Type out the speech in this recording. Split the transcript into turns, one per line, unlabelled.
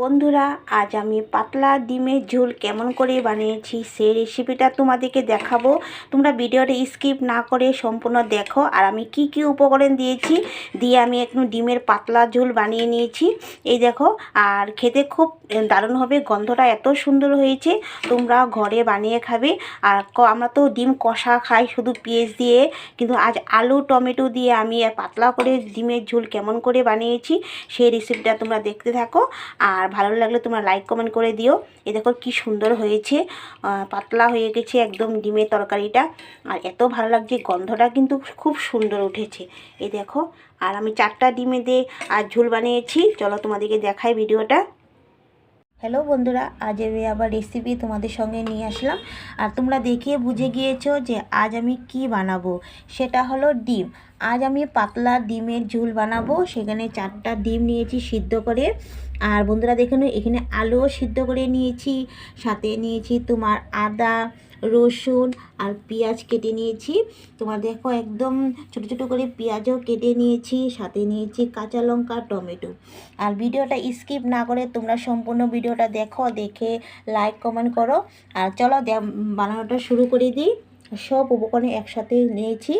বন্ধুরা, আজ আমি পাতলা ডিমের ঝোল কেমন করে বানিয়েছি সেই রেসিপিটা তোমাদেরকে দেখাবো। তোমরা ভিডিওটা স্কিপ না করে সম্পূর্ণ দেখো। আর আমি কি কি উপকরণ দিয়েছি, দিয়ে আমি একটু ডিমের পাতলা ঝোল বানিয়ে নিয়েছি। এই দেখো, আর খেতে খুব দারুণ হবে, গন্ধটা এত সুন্দর হয়েছে। তোমরা ঘরে বানিয়ে খাবে। আর আমরা তো ডিম কষা খাই শুধু পেঁয়াজ দিয়ে, কিন্তু আজ আলু, টমেটো দিয়ে আমি পাতলা করে ডিমের ঝোল কেমন করে বানিয়েছি সেই রেসিপিটা তোমরা দেখতে থাকো। আর ভালো লাগলে তোমরা লাইক কমেন্ট করে দিও। এ দেখো কি সুন্দর হয়েছে। পাতলা হয়ে গেছে একদম ডিমের তরকারিটা। আর এত ভালো লাগছে, গন্ধটা কিন্তু খুব সুন্দর উঠেছে। এ দেখো, আর আমি চারটা ডিমে দিয়ে আর ঝোল বানিয়েছি। চলো তোমাদেরকে দেখাই ভিডিওটা হ্যালো বন্ধুরা আজ আমি আবার রেসিপি তোমাদের সঙ্গে নিয়ে আসলাম। আর তোমরা দেখিয়ে বুঝে গিয়েছো যে আজ আমি কি বানাবো। সেটা হলো ডিম। আজ আমি পাতলা ডিমের ঝোল বানাবো। সেখানে চারটা ডিম নিয়েছি সিদ্ধ করে। আর বন্ধুরা দেখে নাও, এখানে আলুও সিদ্ধ করে নিয়েছি। সাথে নিয়েছি তোমার আদা রসুন আর পেঁয়াজ কেটে নিয়েছি। তোমার দেখো একদম ছোট ছোট করে পেঁয়াজও কেটে নিয়েছি, সাথে নিয়েছি কাঁচা লঙ্কা, টমেটো। আর ভিডিওটা স্কিপ না করে তোমরা সম্পূর্ণ ভিডিওটা দেখো, দেখে লাইক, কমেন্ট করো। আর চলো বানানোটা শুরু করে দিই। সব উপকরণ একসাথে নিয়েছি।